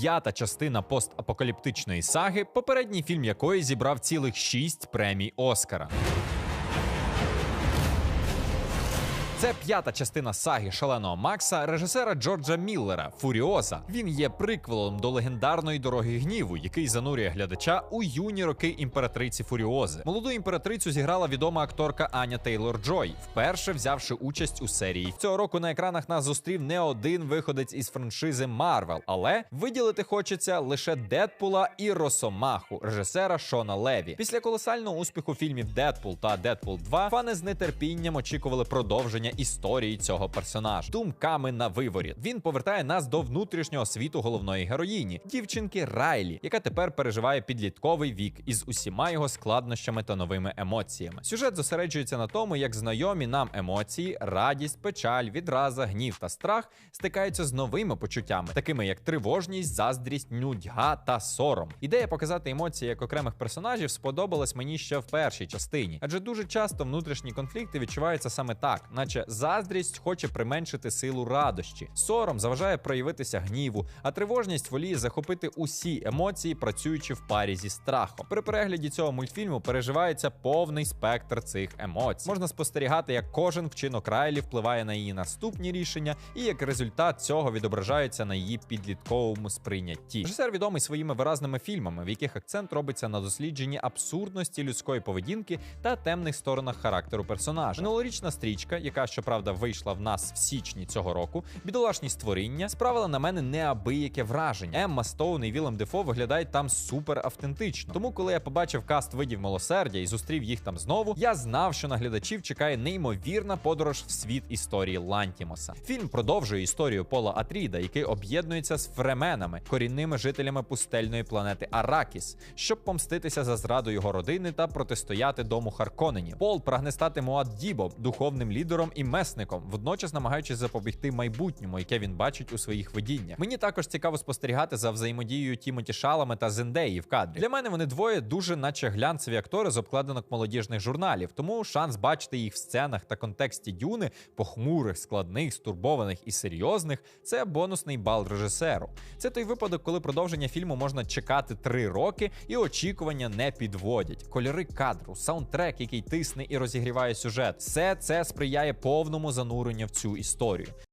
П'ята частина постапокаліптичної саги, попередній фільм якої зібрав цілих шість премій Оскара. Це п'ята частина саги шаленого Макса, режисера Джорджа Міллера Фуріоза. Він є приквелом до легендарної дороги гніву, який занурює глядача у юні роки імператриці Фуріози. Молоду імператрицю зіграла відома акторка Аня Тейлор Джой, вперше взявши участь у серії. Цього року на екранах нас зустрів не один виходець із франшизи Марвел, але виділити хочеться лише Дедпула і Росомаху, режисера Шона Леві. Після колосального успіху фільмів Дедпул та Дедпул 2 фани з нетерпінням очікували продовження історії цього персонажа. Думками на виворіт. Він повертає нас до внутрішнього світу головної героїні, дівчинки Райлі, яка тепер переживає підлітковий вік із усіма його складнощами та новими емоціями. Сюжет зосереджується на тому, як знайомі нам емоції, радість, печаль, відраза, гнів та страх стикаються з новими почуттями, такими як тривожність, заздрість, нудьга та сором. Ідея показати емоції як окремих персонажів сподобалась мені ще в першій частині, адже дуже часто внутрішні конфлікти відчуваються саме так, наче заздрість хоче применшити силу радощі, сором заважає проявитися гніву, а тривожність воліє захопити усі емоції, працюючи в парі зі страхом. При перегляді цього мультфільму переживається повний спектр цих емоцій. Можна спостерігати, як кожен вчинок Райлі впливає на її наступні рішення, і як результат цього відображається на її підлітковому сприйнятті. Режисер відомий своїми виразними фільмами, в яких акцент робиться на дослідженні абсурдності людської поведінки та темних сторонах характеру персонажа. Минулорічна стрічка, яка щоправда вийшла в нас в січні цього року, бідолашні створіння справила на мене неабияке враження. Емма Стоун і Вілем Дефо виглядають там супер автентично. Тому, коли я побачив каст видів милосердя і зустрів їх там знову, я знав, що на глядачів чекає неймовірна подорож в світ історії Лантімоса. Фільм продовжує історію Пола Атріда, який об'єднується з фременами, корінними жителями пустельної планети Аракіс, щоб помститися за зраду його родини та протистояти дому Харконенів. Пол прагне стати Муад духовним лідером і месником, водночас намагаючись запобігти майбутньому, яке він бачить у своїх видіннях. Мені також цікаво спостерігати за взаємодією Тімоті Шалами та Зендеї в кадрі. Для мене вони двоє дуже, наче глянцеві актори з обкладинок молодіжних журналів. Тому шанс бачити їх в сценах та контексті дюни похмурих, складних, стурбованих і серйозних це бонусний бал режисеру. Це той випадок, коли продовження фільму можна чекати три роки, і очікування не підводять. Кольори кадру, саундтрек, який тисне і розігріває сюжет, все це сприяє повному зануренню в цю історію.